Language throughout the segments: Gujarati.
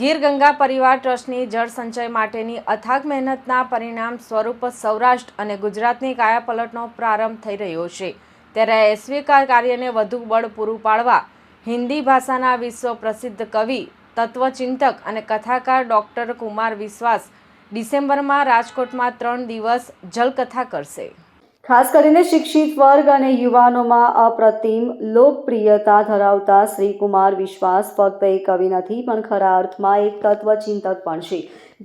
ગીર ગંગા પરિવાર ટ્રસ્ટની જળ સંચય માટેની અથાગ મહેનતના પરિણામ સ્વરૂપ સૌરાષ્ટ્ર અને ગુજરાતની કાયાપલટનો પ્રારંભ થઈ રહ્યો છે. ત્યારે આ એસવીકાર કાર્યને વધુ બળ પૂરું પાડવા હિન્દી ભાષાના વિશ્વ પ્રસિદ્ધ કવિ, તત્વચિંતક અને કથાકાર ડૉક્ટર કુમાર વિશ્વાસ ડિસેમ્બરમાં રાજકોટમાં ત્રણ દિવસ જલકથા કરશે. ખાસ કરીને શિક્ષિત વર્ગ અને યુવાનોમાં અપ્રતિમ લોકપ્રિયતા ધરાવતા શ્રી કુમાર વિશ્વાસ ફક્ત એક કવિ નથી, પણ ખરા અર્થમાં એક તત્વચિંતક પણ છે.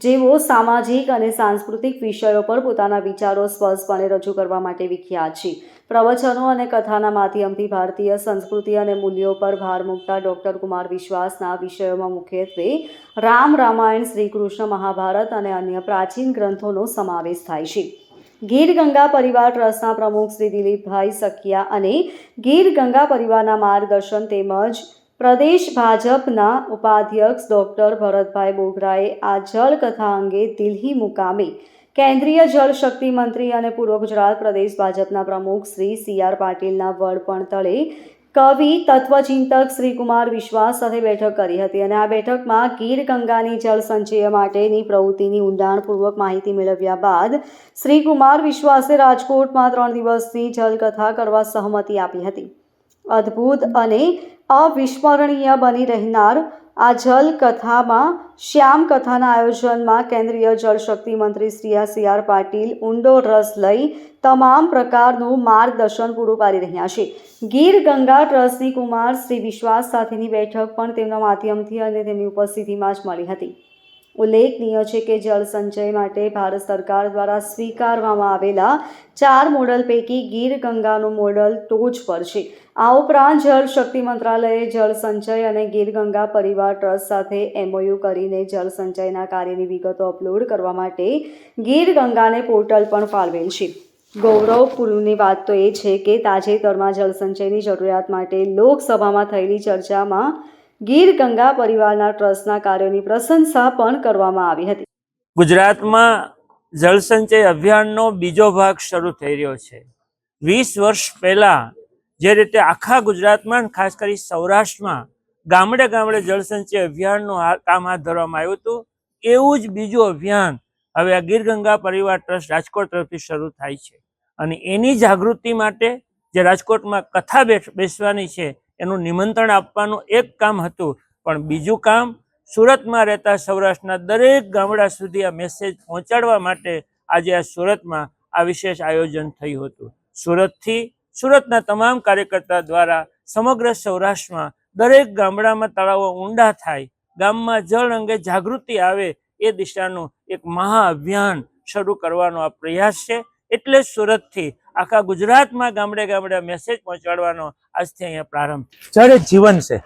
જેઓ સામાજિક અને સાંસ્કૃતિક વિષયો પર પોતાના વિચારો સ્પષ્ટપણે રજૂ કરવા માટે વિખ્યાત છે. પ્રવચનો અને કથાના માધ્યમથી ભારતીય સંસ્કૃતિ અને મૂલ્યો પર ભાર મૂકતા ડૉક્ટર કુમાર વિશ્વાસના વિષયોમાં મુખ્યત્વે રામ રામાયણ, શ્રી કૃષ્ણ મહાભારત અને અન્ય પ્રાચીન ગ્રંથોનો સમાવેશ થાય છે. ગીર ગંગા પરિવાર ટ્રસ્ટના પ્રમુખ શ્રી દિલીપભાઈ સખિયા અને ગીર ગંગા પરિવારના માર્ગદર્શન તેમજ પ્રદેશ ભાજપના ઉપાધ્યક્ષ ડૉક્ટર ભરતભાઈ બોગરાએ આ જળ કથા અંગે દિલ્હી મુકામે કેન્દ્રીય જળ શક્તિ મંત્રી અને પૂર્વ ગુજરાત પ્રદેશ ભાજપના પ્રમુખ શ્રી સી આર પાટીલના વડપણ તળે કવિ, તત્વચિંતક શ્રી કુમાર વિશ્વાસ સાથે બેઠક કરી હતી અને આ બેઠકમાં ગીર ગંગાની જળ સંચય માટેની પ્રવૃત્તિની ઊંડાણપૂર્વક માહિતી મેળવ્યા બાદ શ્રી કુમાર વિશ્વાસે રાજકોટમાં ત્રણ દિવસની જલકથા કરવા સહમતિ આપી હતી. અદ્ભુત અને અવિસ્મરણીય બની રહેનાર આ જલ કથામાં શ્યામ કથાના આયોજનમાં કેન્દ્રીય જળશક્તિ મંત્રી શ્રી સી આર પાટીલ ઊંડો રસ લઈ તમામ પ્રકારનું માર્ગદર્શન પૂરું પાડી રહ્યા છે. ગીર ગંગા ટ્રસ્ટની કુમાર શ્રી વિશ્વાસ સાથેની બેઠક પણ તેમના માધ્યમથી અને તેમની ઉપસ્થિતિમાં જ મળી હતી. ઉલ્લેખનીય છે કે જળ સંચય માટે ભારત સરકાર દ્વારા સ્વીકારવામાં આવેલા ચાર મોડલ પૈકી ગીર ગંગાનું મોડલ ટોચ પર છે. આ ઉપરાંત જળ શક્તિ મંત્રાલયે જળ સંચય અને ગીર ગંગા પરિવાર ટ્રસ્ટ સાથે એમઓયુ કરીને જળ સંચયના કાર્યની વિગતો અપલોડ કરવા માટે ગીર ગંગાને પોર્ટલ પણ ફાળવેલ છે. ગૌરવપૂર્ણની વાત તો એ છે કે તાજેતરમાં જળસંચયની જરૂરિયાત માટે લોકસભામાં થયેલી ચર્ચામાં ગીર ગંગા પરિવારના ટ્રસ્ટના કાર્યોની પ્રશંસા પણ કરવામાં આવી હતી. ગુજરાતમાં જળસંચય અભિયાનનો બીજો ભાગ શરૂ થઈ રહ્યો છે. વીસ વર્ષ પહેલા જે રીતે આખા ગુજરાતમાં ખાસ કરી સૌરાષ્ટ્રમાં ગામડે ગામડે જળસંચય અભિયાનનું કામ હાથ ધરવામાં આવ્યું હતું, એવું જ બીજું અભિયાન હવે આ ગીર ગંગા પરિવાર ટ્રસ્ટ રાજકોટ તરફથી શરૂ થાય છે. અને એની જાગૃતિ માટે જે રાજકોટમાં કથા બેસવાની છે એનું નિમંત્રણ આપવાનું એક કામ હતું. પણ બીજું કામ, સુરતમાં રહેતા સૌરાષ્ટ્રના દરેક ગામડા સુધી આ મેસેજ પહોંચાડવા માટે આજે આ સુરતમાં આ વિશેષ આયોજન થયું હતું. સુરતથી, સુરતના તમામ કાર્યકર્તા દ્વારા સમગ્ર સૌરાષ્ટ્રમાં દરેક ગામડામાં તળાવો ઊંડા થાય, ગામમાં જળ અંગે જાગૃતિ આવે એ દિશાનું એક મહાઅભિયાન શરૂ કરવાનો આ પ્રયાસ છે. એટલે સુરતથી આખા ગુજરાતમાં ગામડે ગામડે મેસેજ પહોંચાડવાનો આજથી અહીંયા પ્રારંભ. જળ જીવન છે,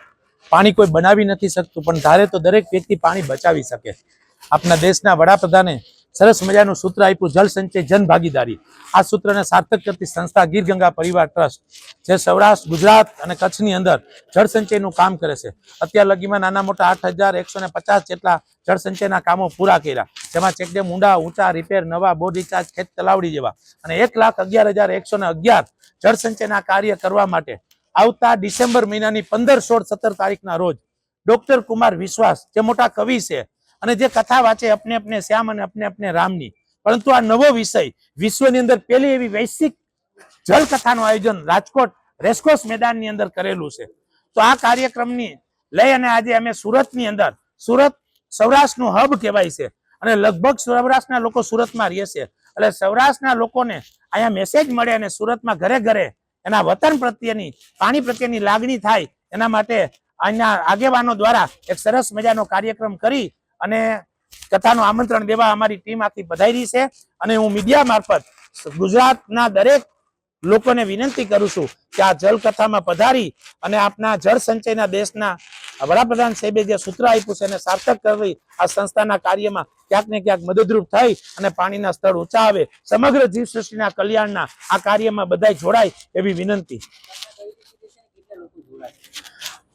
પાણી કોઈ બનાવી નથી શકતું, પણ ધારે તો દરેક વ્યક્તિ પાણી બચાવી શકે. આપણા દેશના વડાપ્રધાને સરસ મજાનું સૂત્ર આપ્યું જળ સંચય, જન ભાગીદારી. આ સૂત્રને સાર્થક કરતી સંસ્થા ગીર ગંગા પરિવાર ટ્રસ્ટ, જે સૌરાષ્ટ્ર, ગુજરાત અને કચ્છની અંદર જળ સંચયનું કામ કરે છે. અત્યાર લગીમાં નાના મોટા આઠ હજાર એકસો ને પચાસ જેટલા જળ સંચયના કામો પૂરા કર્યા. જેમાં ચેકડેમ, ઊંડા, ઊંચા રિપેર નવા બોર રિચાર્જ ખેત તલાવડી જેવા અને એક લાખ અગિયાર હજાર એકસો ને અગિયાર જળ સંચયના કાર્ય કરવા માટે આવતા ડિસેમ્બર મહિનાની પંદર, સોળ, સત્તર તારીખના રોજ ડોક્ટર કુમાર વિશ્વાસ, જે મોટા કવિ છે અને જે કથા વાંચે અપને અપને શ્યામ અને અપને અપને રામની. પરંતુ આ નવો વિષય વિશ્વની અંદર પહેલી એવી વૈશ્વિક જલ કથાનું આયોજન રાજકોટ રેસકોર્સ મેદાનની અંદર કરેલું છે. તો આ કાર્યક્રમની લઈ અને આજે અમે સુરતની અંદર, સુરત સૌરાષ્ટ્રનું હબ કહેવાય છે. અને લગભગ સૌરાષ્ટ્રના લોકો સુરતમાં રહે છે. એટલે સૌરાષ્ટ્રના લોકોને અહીંયા મેસેજ મળે અને સુરતમાં ઘરે ઘરે એના વતન પ્રત્યેની, પાણી પ્રત્યેની લાગણી થાય એના માટે અહીંયા આગેવાનો દ્વારા એક સરસ મજાનો કાર્યક્રમ કરી અને કથાનું આમંત્રણ દેવા અમારી ટીમ આખી પધારી છે. અને હું મીડિયા મારફત ગુજરાતના દરેક લોકોને વિનંતી કરું છું કે આ જલ કથામાં પધારી અને આપના જળ સંચયના દેશના વડાપ્રધાન સાહેબે જે સૂત્ર આપ્યું છે એને સાર્થક કરવી આ સંસ્થાના કાર્યમાં ક્યાંક ને ક્યાંક મદદરૂપ થઈ અને પાણીના સ્તર ઊંચા આવે. સમગ્ર જીવસૃષ્ટિના કલ્યાણના આ કાર્યમાં બધા જોડાય એવી વિનંતી.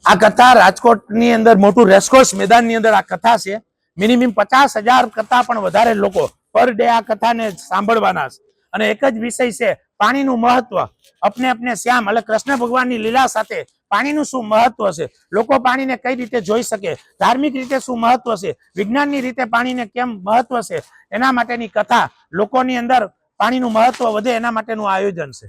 આ કથા રાજકોટની અંદર મોટું રેસકોર્સ મેદાનની અંદર આ કથા છે. મિનિમમ પચાસ હજાર કરતા પણ વધારે લોકો પર ડે આ કથાને સાંભળવાના છે. અને એક જ વિષય છે, પાણીનું મહત્વ. અપને અપને શ્યામ એટલે કૃષ્ણ ભગવાનની લીલા સાથે પાણીનું શું મહત્વ છે? લોકો પાણીને કઈ રીતે જોઈ શકે? ધાર્મિક રીતે શું મહત્વ છે? વિજ્ઞાનની રીતે પાણીને કેમ મહત્વ છે? એના માટેની કથા લોકોની અંદર પાણીનું મહત્વ વધે એના માટેનું આયોજન છે.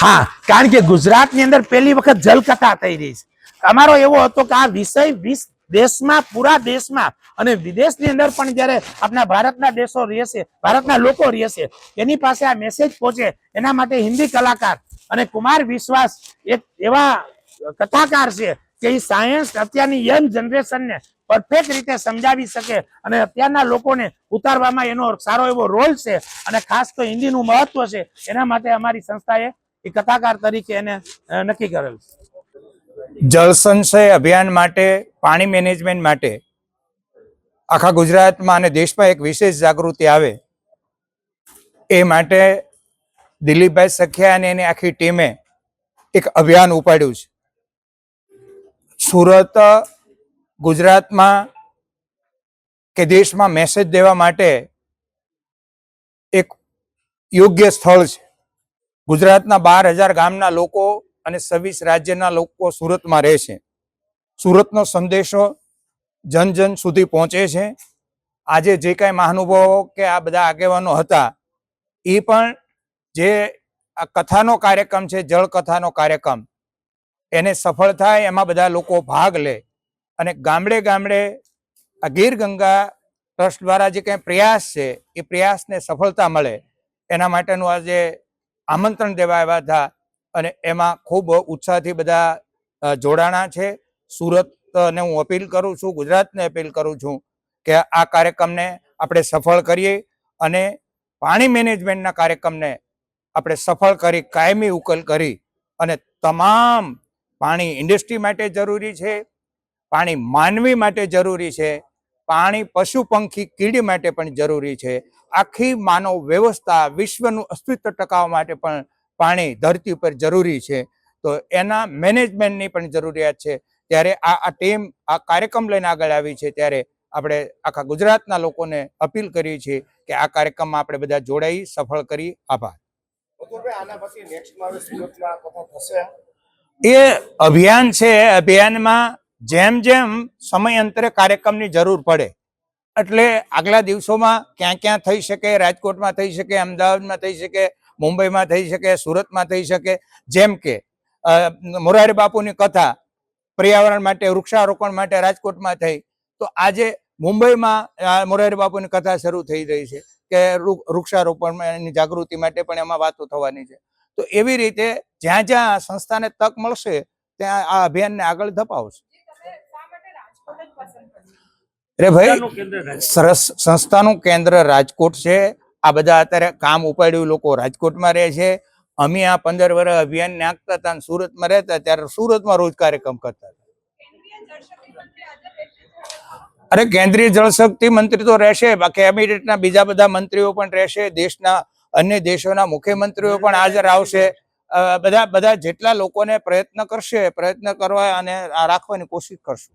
હા, કારણ કે ગુજરાતની અંદર પહેલી વખત જલકથા થઈ રહી છે. અમારો એવો હતો કે આ વિષય વિશ દેશમાં, પૂરા દેશમાં અને વિદેશની અંદર પણ જ્યારે આપણા ભારતના દેશો રહેશે, ભારતના લોકો રહેશે, એની પાસે આ મેસેજ પહોંચે. એના માટે હિન્દી કલાકાર અને કુમાર વિશ્વાસ એક એવા કથાકાર છે કે એ સાયન્સ અત્યારની યંગ જનરેશનને પરફેક્ટ રીતે સમજાવી શકે અને અત્યારના લોકોને ઉતારવામાં એનો સારો એવો રોલ છે અને ખાસ તો હિન્દીનું મહત્વ છે. એના માટે અમારી સંસ્થાએ એ કથાકાર તરીકે એને નક્કી કરેલ જળ સંશય અભિયાન માટે, પાણી મેનેજમેન્ટ માટે આખા ગુજરાતમાં અને દેશમાં એક વિશેષ જાગૃતિ આવે. એ માટે દિલીપભાઈ સખિયા અને એની આખી ટીમે એક અભિયાન ઉપાડ્યું છે. સુરત ગુજરાતમાં કે દેશમાં મેસેજ દેવા માટે એક યોગ્ય સ્થળ છે. ગુજરાતના બાર હજાર ગામના લોકો અને છવ્વીસ રાજ્યના લોકો સુરતમાં રહે છે. સુરતનો સંદેશો જન જન સુધી પહોંચે છે. આજે જે કાંઈ મહાનુભાવો કે આ બધા આગેવાનો હતા, એ પણ જે આ કથાનો કાર્યક્રમ છે જળ કથાનો કાર્યક્રમ, એને સફળ થાય એમાં બધા લોકો ભાગ લે. અને ગામડે ગામડે આ ગીર ગંગા ટ્રસ્ટ દ્વારા જે કંઈ પ્રયાસ છે, એ પ્રયાસને સફળતા મળે, એના માટેનું આજે આમંત્રણ દેવા આવ્યા હતા અને એમાં ખૂબ ઉત્સાહથી બધા જોડાણા છે. સુરતને હું અપીલ કરું છું, ગુજરાતને અપીલ કરું છું કે આ કાર્યક્રમને આપણે સફળ કરીએ અને પાણી મેનેજમેન્ટના કાર્યક્રમને આપણે સફળ કરી, કાયમી ઉકેલ કરી અને તમામ પાણી ઇન્ડસ્ટ્રી માટે જરૂરી છે. પાણી માનવી માટે જરૂરી છે પાણી પશુ પંખી કીડી માટે પણ જરૂરી છે. આખી માનવ વ્યવસ્થા વિશ્વનું અસ્તિત્વ ટકાવવા માટે પણ પાણી ધરતી ઉપર જરૂરી છે. તો એના મેનેજમેન્ટની પણ જરૂરિયાત છે. ત્યારે આ આ ટીમ આ કાર્યક્રમ લઈને આગળ આવી છે. ત્યારે આપણે આખા ગુજરાતના લોકોને અપીલ કરી છે કે આ કાર્યક્રમમાં આપણે બધા જોડાઈ સફળ કરી. આભાર. એ અભિયાન છે. અભિયાનમાં જેમ જેમ સમયાંતરે કાર્યક્રમની જરૂર પડે, એટલે આગલા દિવસોમાં ક્યાં ક્યાં થઈ શકે, રાજકોટમાં થઈ શકે, અમદાવાદમાં થઈ શકે, મુંબઈમાં થઈ શકે, સુરતમાં થઈ શકે, જેમ કે મોરારી બાપુની કથા પર્યાવરણ માટે, વૃક્ષારોપણ માટે રાજકોટમાં થઈ, તો આજે મુંબઈમાં મોરારી બાપુની કથા શરૂ થઈ રહી છે કે વૃક્ષારોપણની જાગૃતિ માટે પણ એમાં વાતો થવાની છે. તો એવી રીતે જ્યાં જ્યાં સંસ્થાને તક મળશે, ત્યાં આ અભિયાનને આગળ ધપાવશે. અરે ભાઈ સંસ્થાનું કેન્દ્ર રાજકોટ. સરસ સંસ્થાનું કેન્દ્ર રાજકોટ છે. આ બધા અત્યારે કામ ઉપાડ્યું લોકો રાજકોટમાં રહે છે. અમે આ પંદર વર્ષ અભિયાન નાખતા હતા સુરતમાં રહેતા ત્યારે સુરતમાં રોજ કાર્યક્રમ કરતા હતા. અરે કેન્દ્રીય જળશક્તિ મંત્રી તો રહેશે બાકી કેબિનેટના બીજા બધા મંત્રીઓ પણ રહેશે દેશના અન્ય દેશોના મુખ્યમંત્રીઓ પણ હાજર આવશે. બધા બધા જેટલા લોકોને પ્રયત્ન કરશે પ્રયત્ન કરવા અને રાખવાની કોશિશ કરશું.